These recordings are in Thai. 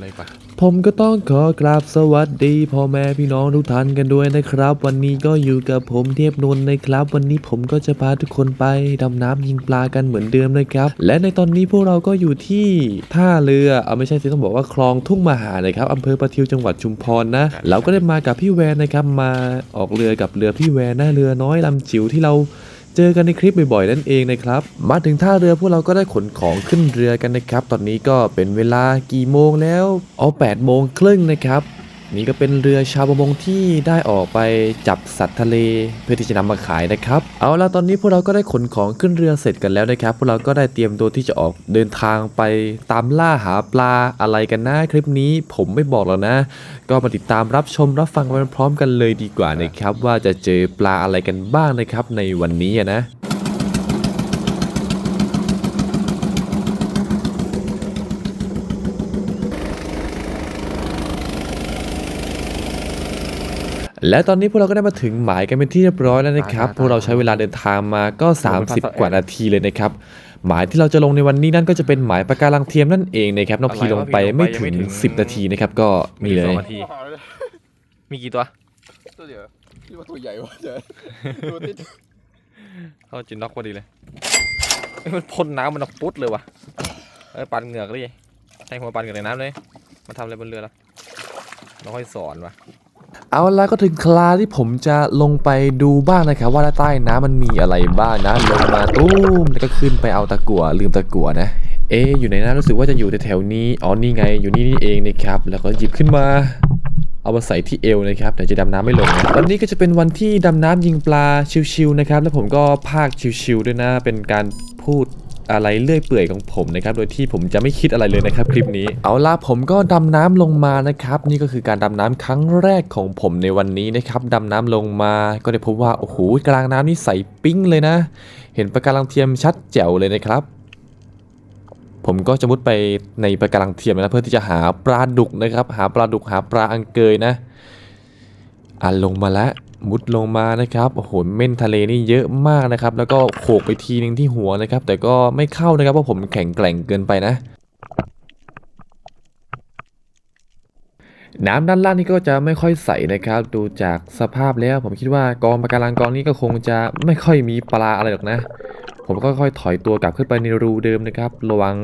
เลยปะผมก็ต้องขอกราบสวัสดีพ่อแม่พี่น้องทุกท่านกันด้วยนะครับ วันนี้ก็อยู่กับผมเทพนนท์นะครับ วันนี้ผมก็จะพาทุกคนไปดำน้ำยิงปลากันเหมือนเดิมนะครับ และในตอนนี้พวกเราก็อยู่ที่ท่าเรือเอาไม่ใช่สิต้องบอกว่าคลองทุ่งมหานะครับอำเภอประทิวจังหวัดชุมพรนะ เราก็ได้มากับพี่แวนนะครับมาออกเรือกับเรือพี่แวนนะเรือน้อยลำจิ๋วที่เรา เจอกันในคลิปบ่อยๆนั่นเองนะครับ มาถึงท่าเรือพวกเราก็ได้ขนของขึ้นเรือกันนะครับ ตอนนี้ก็เป็นเวลากี่โมงแล้ว เอา8โมงครึ่งนะครับ นี่ก็เป็นเรือชาวประมงที่ได้ออกไปจับสัตว์ทะเลเพื่อที่จะนำมาขายนะครับ เอาละตอนนี้พวกเราก็ได้ขนของขึ้นเรือเสร็จกันแล้วนะครับ พวกเราก็ได้เตรียมตัวที่จะออกเดินทางไปตามล่าหาปลาอะไรกันนะคลิปนี้ผมไม่บอกแล้วนะ ก็มาติดตามรับชมรับฟังไปพร้อมกันเลยดีกว่านะครับ ว่าจะเจอปลาอะไรกันบ้างนะครับในวันนี้นะ และตอนนี้พวกเราก็ได้มาถึงหมายกันเป็นที่เรียบร้อยแล้วนะครับ พวกเราใช้เวลาเดินทางมาก็ 30 กว่านาทีเลยนะครับ หมายที่เราจะลงในวันนี้นั่นก็จะเป็นหมายปะการังเทียมนั่นเองนะครับน้องพีลงไปไม่ถึง 10 นาทีนะครับ ก็มีเลสอยงนาทีมีกี่ตัว ตัวเดียวพี่ว่าตัวใหญ่วะเจอตัวที่เข้าจินน็อกพอดีเลยเอ้ยมันพ่นน้ำมันเอาปุ๊ดเลยวะเอ้ยปันเหงือกเลยใช้หัวปันเหงือกในน้ำเลย มาทำอะไรบนเรือแล้วเราค่อยสอนวะ เอาละก็ถึงคลาที่ผมจะลงไปดูบ้างนะครับ ว่าใต้น้ำมันมีอะไรบ้างนะลงมาตุ้มแล้วก็ขึ้นไปเอาตะกั่วลืมตะกั่วนะเอ๊อยู่ในนั้นรู้สึกว่าจะอยู่แถวๆนี้อ๋อนี่ไงอยู่นี่นี่เองนะครับแล้วก็หยิบขึ้นมาเอามาใส่ที่เอวนะครับเดี๋ยวจะดำน้ำไม่ลงนะวันนี้ก็จะเป็นวันที่ดำน้ำยิงปลาชิวๆนะครับ แล้วผมก็พากชิวๆด้วยนะเป็นการพูด อะไรเลื่อยเปื่อยของผมนะครับ โดยที่ผมจะไม่คิดอะไรเลยนะครับ คลิปนี้ เอาล่ะผมก็ดำน้ำลงมานะครับ นี่ก็คือการดำน้ำครั้งแรกของผมในวันนี้นะครับดำน้ำลงมาก็ได้พบว่าโอ้โหกลางน้ำนี่ใสปิ้งเลยนะ เห็นปะการังเทียมชัดแจ๋วเลยนะครับ ผมก็จะมุดไปในปะการังเทียมนะเพื่อที่จะหาปลาดุกนะครับ หาปลาดุกหาปลาอังเกยนะอะลงมาแล้ว มุดลงมานะครับโอ้โหเม่นทะเลนี่เยอะมากนะครับ แล้วก็โขกไปทีนึงที่หัวนะครับ แต่ก็ไม่เข้านะครับเพราะผมแข็งแกร่งเกินไปนะน้ำด้านล่างนี่ก็จะไม่ค่อยใสนะครับ ดูจากสภาพแล้ว ผมคิดว่ากองปะการังกองนี้ก็คงจะไม่ค่อยมีปลาอะไรหรอกนะ ผมก็ค่อยถอยตัวกลับขึ้นไปในรูเดิมนะครับ ระวัง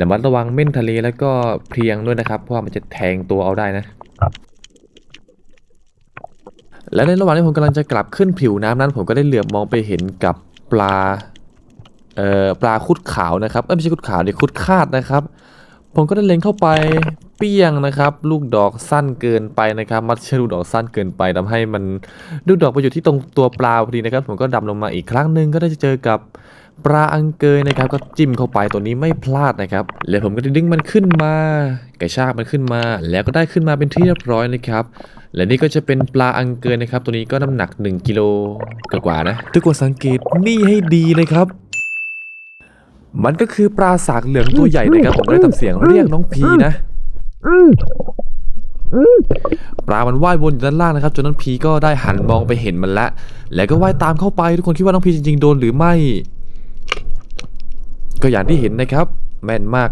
ระมัดระวังเม่นทะเลแล้วก็เพียงด้วยนะครับ เพราะว่ามันจะแทงตัวเอาได้นะ และในระหว่างที่ผมกำลังจะกลับขึ้นผิวน้ำนั้น ผมก็ได้เหลือบมองไปเห็นกับปลาเอ่อปลาคุดขาวนะครับเอ้ยไม่ใช่คุดขาวดิคุดคาดนะครับ ผมก็ได้เล็งเข้าไปเปี้ยงนะครับ ลูกดอกสั้นเกินไปนะครับ มัดเชือกลูกดอกสั้นเกินไปทำให้มันลูกดอกไปอยู่ที่ตรงตัวปลาพอดีนะครับ ผมก็ดำลงมาอีกครั้งหนึ่งก็ได้เจอกับ ปลาอังเกยนะครับก็จิ้มเข้าไปตัวนี้ไม่พลาดนะครับ แล้วผมก็ได้ดึงมันขึ้นมากระชากมันขึ้นมา แล้วก็ได้ขึ้นมาเป็นที่เรียบร้อยนะครับและนี่ก็จะเป็นปลาอังเกยนะครับ ตัวนี้ก็น้ำหนัก 1กิโลกว่านะ ทุกคนสังเกตนี่ให้ดีเลยครับ มันก็คือปลาสากเหลืองตัวใหญ่นะครับผมได้ทำเสียงเรียกน้องพีนะปลา มันว่ายวนอยู่ด้านล่างนะครับ จนน้องพีก็ได้หันมองไปเห็นมันแล้วแล้วก็ว่ายตามเข้าไปทุกคนคิดว่าน้องพีจริงๆโดนหรือไม่ ก็อย่างที่เห็นนะครับ แม่นมาก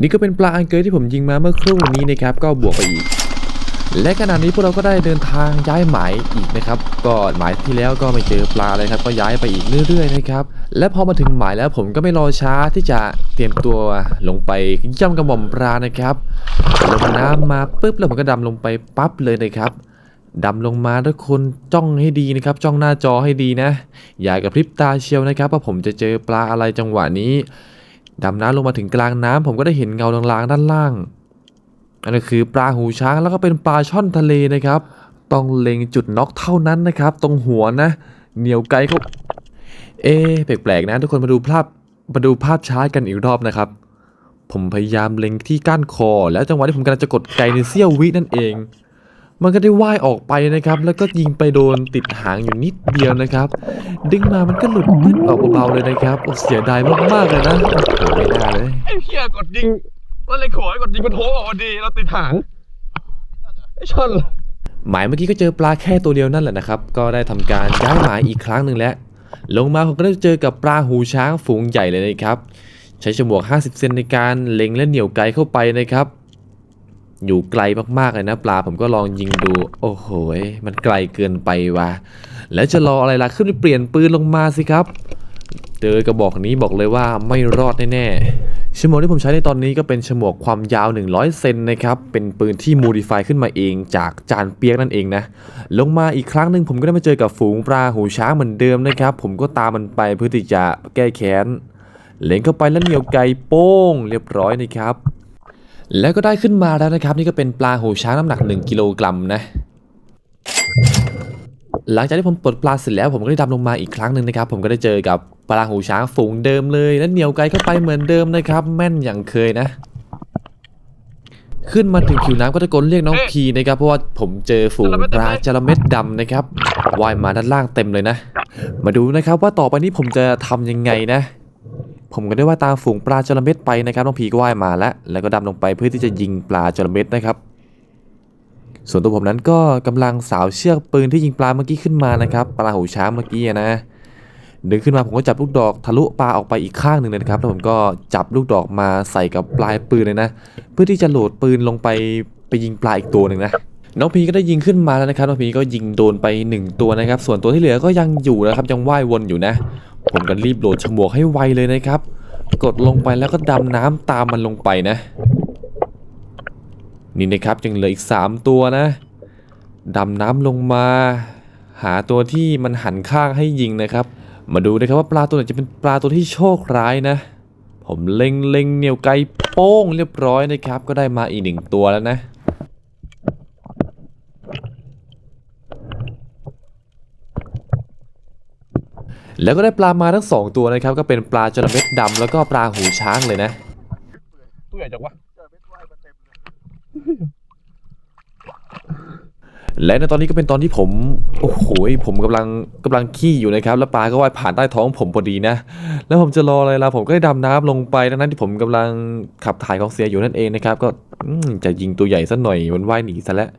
นี่ก็เป็นปลาอังเกยที่ผมยิงมาเมื่อครู่นี้นะครับ ก็บวกไปอีก และขณะนี้พวกเราก็ได้เดินทางย้ายหมายอีกนะครับ ก็หมายที่แล้วก็ไม่เจอปลาเลยครับ ก็ย้ายไปอีกเรื่อยๆนะครับ และพอมาถึงหมายแล้วผมก็ไม่รอช้าที่จะเตรียมตัวลงไปย่ำกระหม่อมปลานะครับ ลงน้ำมาปุ๊บแล้วผมก็ดำลงไปปั๊บเลยนะครับ ดำลงมาทุกคนจ้องให้ดีนะครับ จ้องหน้าจอให้ดีนะ อย่ากระพริบตาเชียวนะครับว่าผมจะเจอปลาอะไรจังหวะนี้ ดำน้ำลงมาถึงกลางน้ำผมก็ได้เห็นเงาลางๆด้านล่างนั่นก็คือปลาหูช้างแล้วก็เป็นปลาช่อนทะเลนะครับ ต้องเล็งจุดน็อกเท่านั้นนะครับ ตรงหัวนะ เหนียวไกลเขาเอ๊แปลกๆนะทุกคนมาดูภาพมาดูภาพช้ากันอีกรอบนะครับ ผมพยายามเล็งที่ก้านคอ แล้วจังหวะที่ผมกำลังจะกดไกในเสี้ยววินั่นเอง มันก็ได้ว่ายออกไปนะครับ แล้วก็ยิงไปโดนติดหางอยู่นิดเดียวนะครับ ดึงมามันก็หลุดปึ๊ดออกเบาๆเลยนะครับโอ้เสียดายมากๆเลยนะโอ้โหไม่น่าเลย ไอ้เหี้ยกดยิงแล้วเลยขอยกดยิงมันโถออกพอดีเราติดหางไอ้ชอนหมายเมื่อกี้ก็เจอปลาแค่ตัวเดียวนั่นแหละนะครับ ก็ได้ทำการย้ายหมายอีกครั้งหนึ่งแล้ว ลงมาผมก็ได้เจอกับปลาหูช้างฝูงใหญ่เลยนะครับ ใช้ฉมวก 50 เซนในการเล็งและเหนี่ยวไกลเข้าไปนะครับ อยู่ไกลมากๆเลยนะปลาผมก็ลองยิงดู โอ้โหมันไกลเกินไปวะแล้วจะรออะไรล่ะขึ้นไปเปลี่ยนปืนลงมาสิครับ เจอกระบอกนี้บอกเลยว่าไม่รอดแน่ๆฉมวกที่ผมใช้ในตอนนี้ก็เป็นฉมวกความยาว 100 เซนนะครับ เป็นปืนที่โมดิฟายขึ้นมาเองจากจานเปียกนั่นเองนะ ลงมาอีกครั้งหนึ่งผมก็ได้มาเจอกับฝูงปลาหูช้างเหมือนเดิมนะครับ ผมก็ตามมันไปเพื่อที่จะแก้แค้นเล็งเข้าไปแล้วเหนียวไกโป้ง เรียบร้อยนะครับ แล้วก็ได้ขึ้นมาแล้วนะครับ นี่ก็เป็นปลาหูช้างน้ำหนัก 1 กิโลกรัมนะ หลังจากที่ผมปลดปลาเสร็จแล้วผมก็ได้ดำลงมาอีกครั้งหนึ่งนะครับ ผมก็ได้เจอกับปลาหูช้างฝูงเดิมเลย และเหนียวไกเข้าไปเหมือนเดิมนะครับ แม่นอย่างเคยนะ ขึ้นมาถึงผิวน้ำก็ตะโกนเรียกน้องพีนะครับเพราะว่าผมเจอฝูงปลาจระเม็ดดำนะครับว่ายมาด้านล่างเต็มเลยนะ มาดูนะครับว่าต่อไปนี้ผมจะทำยังไงนะ ผมก็ได้ว่าตามฝูงปลาจระเม็ดไปนะครับน้องพีก็ว่ายมาแล้ว แล้วก็ดำลงไปเพื่อที่จะยิงปลาจระเม็ดนะครับ ส่วนตัวผมนั้นก็กำลังสาวเชือกปืนที่ยิงปลาเมื่อกี้ขึ้นมานะครับ ปลาหูช้างเมื่อกี้อะนะดึงขึ้นมาผมก็จับลูกดอกทะลุปลาออกไปอีกข้างหนึ่งเลยนะครับแล้วผมก็จับลูกดอกมาใส่กับปลายปืนเลยนะ เพื่อที่จะโหลดปืนลงไปไปยิงปลาอีกตัวหนึ่งนะ น้องพีก็ได้ยิงขึ้นมาแล้วนะครับน้องพีก็ยิงโดนไปหนึ่งตัวนะครับ ส่วนตัวที่เหลือก็ยังอยู่นะครับยังว่ายวนอยู่นะ ผมก็รีบโหลดฉมวกให้ไวเลยนะครับ กดลงไปแล้วก็ดำน้ำตามมันลงไปนะ นี่นะครับยังเหลืออีก 3 ตัวนะดำน้ำลงมา หาตัวที่มันหันข้างให้ยิงนะครับ มาดูนะครับว่าปลาตัวไหนจะเป็นปลาตัวที่โชคร้ายนะ ผมเล็งเล็งเหนียวไกลโป้งเรียบร้อยนะครับ ก็ได้มาอีกหนึ่งตัวแล้วนะ แล้วก็ได้ปลามาทั้งสองตัวนะครับ ก็เป็นปลาจระเม็ดดำแล้วก็ปลาหูช้างเลยนะ ตัวใหญ่จังวะและในตอนนี้ก็เป็นตอนที่ผม โอ้โหผมกำลังกำลังขี้อยู่นะครับ แล้วปลาก็ว่ายผ่านใต้ท้องผมพอดีนะ แล้วผมจะรออะไรล่ะผมก็ได้ดำน้ำลงไปดังนั้นที่ผมกำลังขับถ่ายของเสียอยู่นั่นเองนะครับ ก็อืมจะยิงตัวใหญ่สักหน่อยมันว่ายหนีซะแล้ว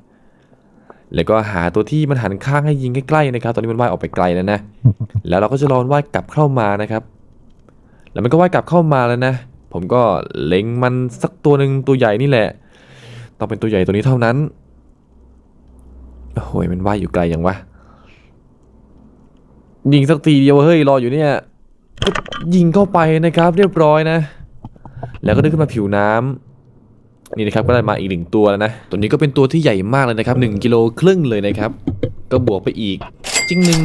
แล้วก็หาตัวที่มันหันข้างให้ยิงใกล้ๆนะครับ ตอนนี้มันว่ายออกไปไกลแล้วนะ แล้วเราก็จะรอมันว่ายกลับเข้ามานะครับ แล้วมันก็ว่ายกลับเข้ามาแล้วนะ ผมก็เล็งมันสักตัวหนึ่งตัวใหญ่นี่แหละ ต้องเป็นตัวใหญ่ตัวนี้เท่านั้น โอ้โหมันว่ายอยู่ไกลอย่างวะ ยิงสักทีเดียวเฮ้ยรออยู่เนี่ยก็ยิงเข้าไปนะครับ เรียบร้อยนะ แล้วก็ดึงขึ้นมาผิวน้ำ นี่นะครับก็ได้มาอีกหนึ่งตัวแล้วนะ ตัวนี้ก็เป็นตัวที่ใหญ่มากเลยนะครับ1กิโลครึ่งเลยนะครับ ก็บวกไปอีกจริงหนึ่ง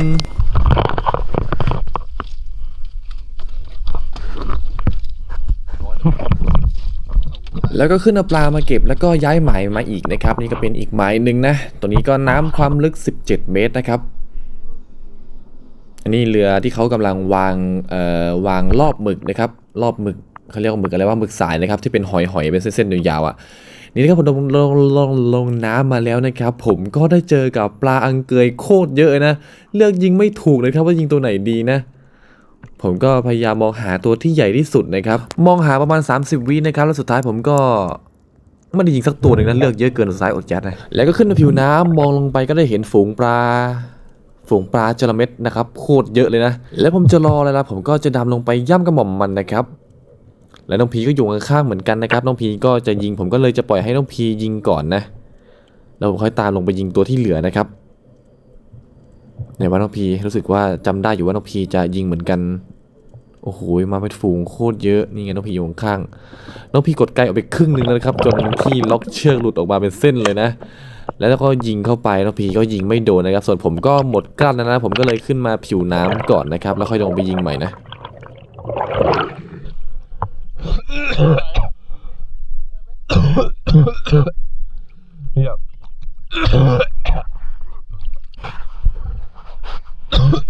แล้วก็ขึ้นเอาปลามาเก็บแล้วก็ย้ายหมายมาอีกนะครับ นี่ก็เป็นอีกหมายหนึ่งนะ ตัวนี้ก็น้ำความลึก 17 เมตรนะครับ อันนี้เรือที่เขากำลังวางเอ่อวางรอบหมึกนะครับ รอบหมึก เขาเรียกว่าหมึกอะไรว่าหมึกสายนะครับที่เป็นหอยหอยเป็นเส้นๆยาวๆอะนี่นะครับผมลงลงลงลงน้ำมาแล้วนะครับ ผมก็ได้เจอกับปลาอังเกยโคตรเยอะนะ เลือกยิงไม่ถูกเลยครับว่ายิงตัวไหนดีนะ ผมก็พยายามมองหาตัวที่ใหญ่ที่สุดนะครับ มองหาประมาณ 30 วินะครับ แล้วสุดท้ายผมก็ไม่ได้ยิงสักตัวหนึ่งนะเลือกเยอะเกินสุดท้ายอดยัดนะแล้วก็ขึ้นมาผิวน้ำมองลงไปก็ได้เห็นฝูงปลาฝูงปลาจระเม็ดนะครับโคตรเยอะเลยนะ แล้วผมจะรออะไรล่ะผมก็จะดำลงไปย่ำกระหม่อมมันนะครับ และน้องพีก็อยู่ข้างๆเหมือนกันนะครับน้องพีก็จะยิงผมก็เลยจะปล่อยให้น้องพียิงก่อนนะแล้วผมค่อยตามลงไปยิงตัวที่เหลือนะครับในว่าน้องพีรู้สึกว่าจำได้อยู่ว่าน้องพีจะยิงเหมือนกันโอ้โหมาเป็นฝูงโคตรเยอะนี่ไงน้องพีอยู่ข้างๆน้องพีกดไกลออกไปครึ่งหนึ่งแล้วนะครับ จนที่ล็อกเชือกหลุดออกมาเป็นเส้นเลยนะ แล้วก็ยิงเข้าไปน้องพีก็ยิงไม่โดนนะครับส่วนผมก็หมดกลั้นแล้วนะ ผมก็เลยขึ้นมาผิวน้ำก่อนนะครับ แล้วค่อยลงไปยิงใหม่นะ เฮีย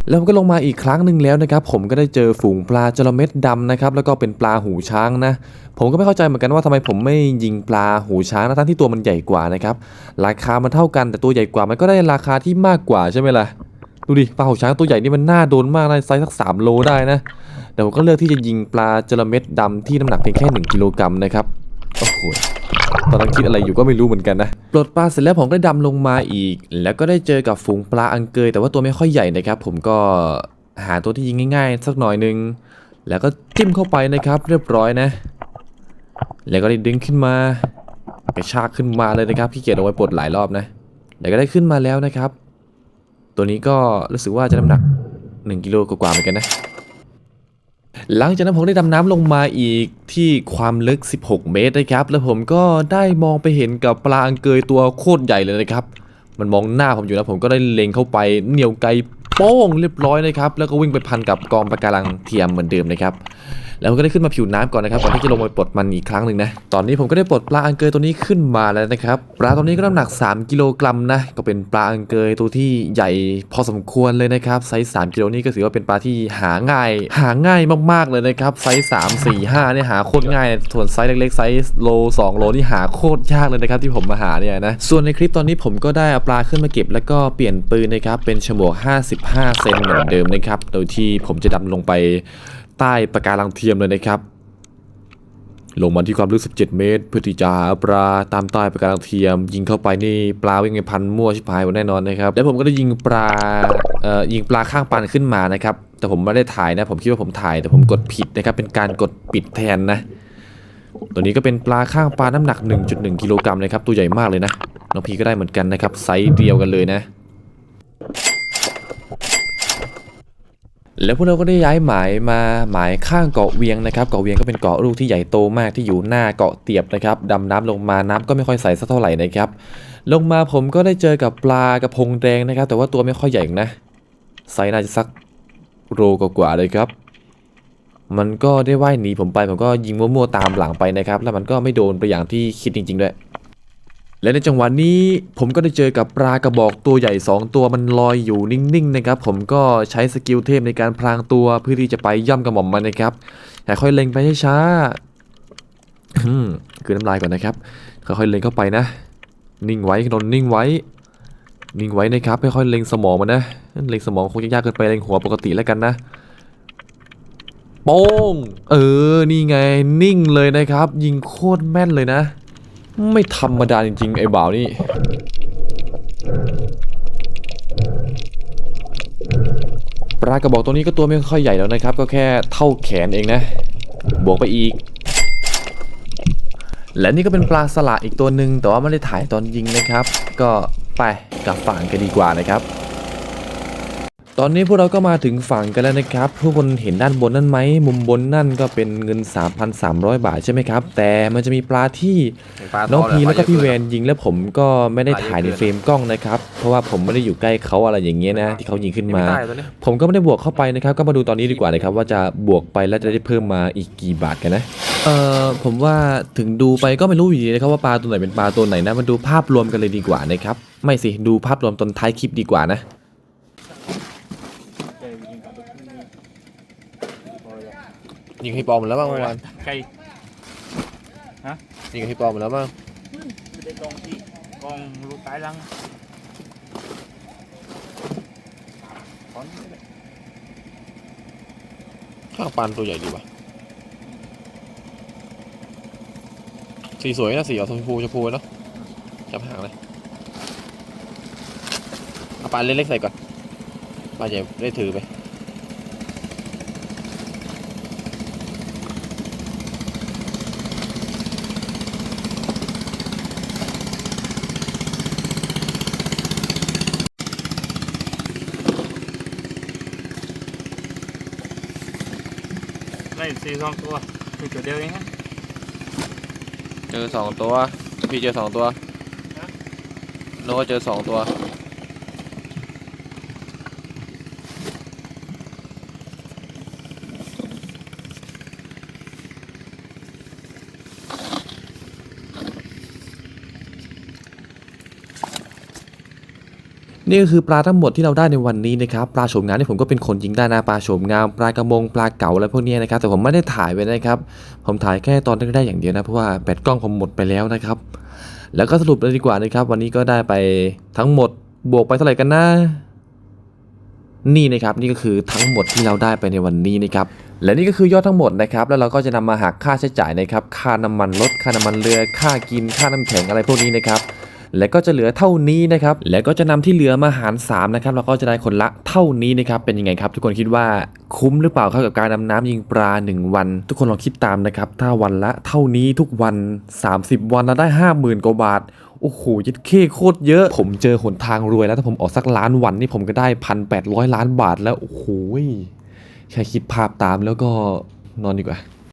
แล้วผมก็ลงมาอีกครั้งหนึ่งแล้วนะครับผมก็ได้เจอฝูงปลาจระเม็ดดำนะครับแล้วก็เป็นปลาหูช้างนะผมก็ไม่เข้าใจเหมือนกันว่าทำไมผมไม่ยิงปลาหูช้างนะทั้งที่ตัวมันใหญ่กว่านะครับราคามันเท่ากันแต่ตัวใหญ่กว่ามันก็ได้ราคาที่มากกว่าใช่ไหมล่ะ ดูดิปลาหูช้างตัวใหญ่นี่มันน่าโดนมากนะไซส์สักสามโลได้นะแต่ผมก็เลือกที่จะยิงปลาจระเม็ดดำที่น้ำหนักเพียงแค่1กิโลกรัมนะครับโอ้โหตอนนั้นคิดอะไรอยู่ก็ไม่รู้เหมือนกันนะ ปลดปลาเสร็จแล้วผมก็ได้ดำลงมาอีก แล้วก็ได้เจอกับฝูงปลาอังเกย แต่ว่าตัวไม่ค่อยใหญ่นะครับ ผมก็หาตัวที่ยิงง่าย ๆ สักหน่อยนึง แล้วก็จิ้มเข้าไปนะครับ เรียบร้อยนะ แล้วก็ได้ดึงขึ้นมากระชากขึ้นมาเลยนะครับขี้เกียจเอาไว้ปลดหลายรอบนะ แล้วก็ได้ขึ้นมาแล้วนะครับ ตัวนี้ก็รู้สึกว่าจะน้ำหนัก 1 กิโลกว่าๆเหมือนกันนะ หลังจากนั้นผมได้ดำน้ำลงมาอีกที่ความลึก 16 เมตรนะครับ แล้วผมก็ได้มองไปเห็นกับปลาอังเกยตัวโคตรใหญ่เลยนะครับ มันมองหน้าผมอยู่นะผมก็ได้เล็งเข้าไปเหนียวไกลโป้งเรียบร้อยนะครับ แล้วก็วิ่งไปพันกับกองปะการังเทียมเหมือนเดิมนะครับ แล้วผมก็ได้ขึ้นมาผิวน้ำก่อนนะครับก่อนที่จะลงไปปลดมันอีกครั้งหนึ่งนะตอนนี้ผมก็ได้ปลดปลาอังเกยตัวนี้ขึ้นมาแล้วนะครับปลาตัวนี้ก็น้ำหนัก 3 กิโลกรัมนะก็เป็นปลาอังเกยตัวที่ใหญ่พอสมควรเลยนะครับไซส์3กิโลนี่ก็ถือว่าเป็นปลาที่หาง่าย หาง่ายมากๆเลยนะครับไซส์3 4 5เนี่ยหาโคตรง่ายส่วนไซส์เล็กๆไซส์โล2โลนี่หาโคตรยากเลยนะครับที่ผมมาหาเนี่ยนะส่วนในคลิปตอนนี้ผมก็ได้เอาปลาขึ้นมาเก็บ แล้วก็เปลี่ยนปืนนะครับเป็นฉมวก 55 เซนเหมือนเดิมนะครับโดยที่ผมจะดำลงไป ใต้ปะการังเทียมเลยนะครับ ลงมาที่ความลึก 17 เมตร เพื่อที่จะหาปลาตามใต้ปะการังเทียม ยิงเข้าไปนี่ปลาวิ่งไงพันมั่วชิบหายหมดแน่นอนนะครับแล้วผมก็ได้ยิงปลาเอ่อยิงปลาข้างปันขึ้นมานะครับ แต่ผมไม่ได้ถ่ายนะ ผมคิดว่าผมถ่าย แต่ผมกดผิดนะครับ เป็นการกดปิดแทนนะ ตัวนี้ก็เป็นปลาข้างปลาน้ำหนัก 1.1 กิโลกรัมนะครับ ตัวใหญ่มากเลยนะ น้องพีก็ได้เหมือนกันนะครับ ไซส์เดียวกันเลยนะ แล้วพวกเราก็ได้ย้ายหมายมาหมายข้างเกาะเวียงนะครับ เกาะเวียงก็เป็นเกาะลูกที่ใหญ่โตมากที่อยู่หน้าเกาะเตียบนะครับดำน้ำลงมาน้ำก็ไม่ค่อยใสสักเท่าไหร่นะครับ ลงมาผมก็ได้เจอกับปลากระพงแดงนะครับ แต่ว่าตัวไม่ค่อยใหญ่นะไซส์น่าจะสักโลกว่าๆเลยครับ มันก็ได้ว่ายหนีผมไปผมก็ยิงมั่วๆตามหลังไปนะครับ แล้วมันก็ไม่โดนไปอย่างที่คิดจริงๆด้วย และในจังหวะนี้ผมก็ได้เจอกับปลากระบอกตัวใหญ่ 2 ตัวมันลอยอยู่นิ่งๆนะครับผมก็ใช้สกิลเทพในการพลางตัวเพื่อที่จะไปย่ำกระหม่อมมันนะครับแต่ค่อยเล็งไปช้าๆคือน้ำลายก่อนนะครับค่อยๆเล็งเข้าไปนะ นิ่งไว้นนนิ่งไว้ นิ่งไว้นะครับค่อยๆเล็งสมองมันนะเล็งสมองคงจะยากเกินไปเล็งหัวปกติแล้วกันนะโป้งเออนี่ไงนิ่งเลยนะครับ ยิงโคตรแม่นเลยนะ ไม่ธรรมดาจริงๆ ไอ้บ่าวนี่ปลากระบอกตัวนี้ก็ตัวไม่ค่อยใหญ่แล้วนะครับ ก็แค่เท่าแขนเองนะ บวกไปอีก และนี่ก็เป็นปลาสละอีกตัวหนึ่งแต่ว่าไม่ได้ถ่ายตอนยิงนะครับ ก็ไปกลับฝั่งกันดีกว่านะครับ ตอนนี้พวกเราก็มาถึงฝั่งกันแล้วนะครับ ทุกคนเห็นด้านบนนั่นไหม มุมบนนั่นก็เป็นเงิน 3,300 บาทใช่ไหมครับ แต่มันจะมีปลาที่ปลาน้องทดพีเยแล้วก็พี่แวปลาเยอะนยิงแล้วผมก็ไม่ได้ถ่ายในเฟรมกล้องนะครับ เพราะว่าผมไม่ได้อยู่ใกล้เขาอะไรอย่างเงี้ยนะ ที่เขายิงขึ้นมาไม่ได้ตัวนี้ผมก็ไม่ได้บวกเข้าไปนะครับ ก็มาดูตอนนี้ดีกว่านะครับ ว่าจะบวกไปแล้วจะได้เพิ่มมาอีกกี่บาทกันนะเอ่อผมว่าถึงดูไปก็ไม่รู้อยู่ดีนะครับว่าปลาตัวไหนเป็นปลาตัวไหนนะมาดูภาพรวมกันเลยดีกว่านะครับไม่สิดูภาพรวมตอนท้ายคลิปดีกว่านะ ยิงให้ปอมหมดแล้วบ้างเมื่อวานใครยิงให้ปอมหมดแล้วบ้างไม่ได้กองที่กองลูกตายหลังขอนนี่แหละข้างปานตัวใหญ่ดีว่ะสีสวยนะสีออกชมพูชมพูเนาะจับหางเลยเอาปลาเล็กๆใส่ก่อนปลาใหญ่ได้ถือไป ได้สี่สองตัวคือตัวเดียวเองฮะเจอสองตัวพี่เจอสองตัวโน้ตเจอสองตัว นี่ก็คือปลาทั้งหมดที่เราได้ในวันนี้นะครับปลาโฉมงามที่ผมก็เป็นคนยิงได้นะปลาโฉมงามปลากระมงปลาเก๋าอะไรพวกนี้นะครับแต่ผมไม่ได้ถ่ายไว้นะครับ ผมถ่ายแค่ตอนแรกๆอย่างเดียวนะเพราะว่าแบตกล้องผมหมดไปแล้วนะครับ แล้วก็สรุปเลยดีกว่านะครับ วันนี้ก็ได้ไปทั้งหมดบวกไปเท่าไหร่กันนะนี่นะครับนี่ก็คือทั้งหมดที่เราได้ไปในวันนี้นะครับและนี่ก็คือยอดทั้งหมดนะครับ แล้วเราก็จะนำมาหักค่าใช้จ่ายนะครับ ค่าน้ำมันรถค่าน้ำมันเรือค่ากินค่าน้ำแข็งอะไรพวกนี้นะครับ และก็จะเหลือเท่านี้นะครับ แล้วก็จะนำที่เหลือมาหาร3นะครับแล้วก็จะได้คนละเท่านี้นะครับ เป็นยังไงครับ ทุกคนคิดว่าคุ้มหรือเปล่าครับกับการดำน้ำยิงปลา 1 วัน ทุกคนลองคิดตามนะครับ ถ้าวันละเท่านี้ทุกวัน 30 วันแล้วได้ 50,000กว่าบาทโอ้โหยัดเข้โคตรเยอะ ผมเจอหนทางรวยแล้วถ้าผมออกสักล้านวันนี่ผมก็ได้พันแปดร้อยล้านบาทแล้ว โอ้โหแค่คิดภาพตามแล้วก็นอนดีกว่า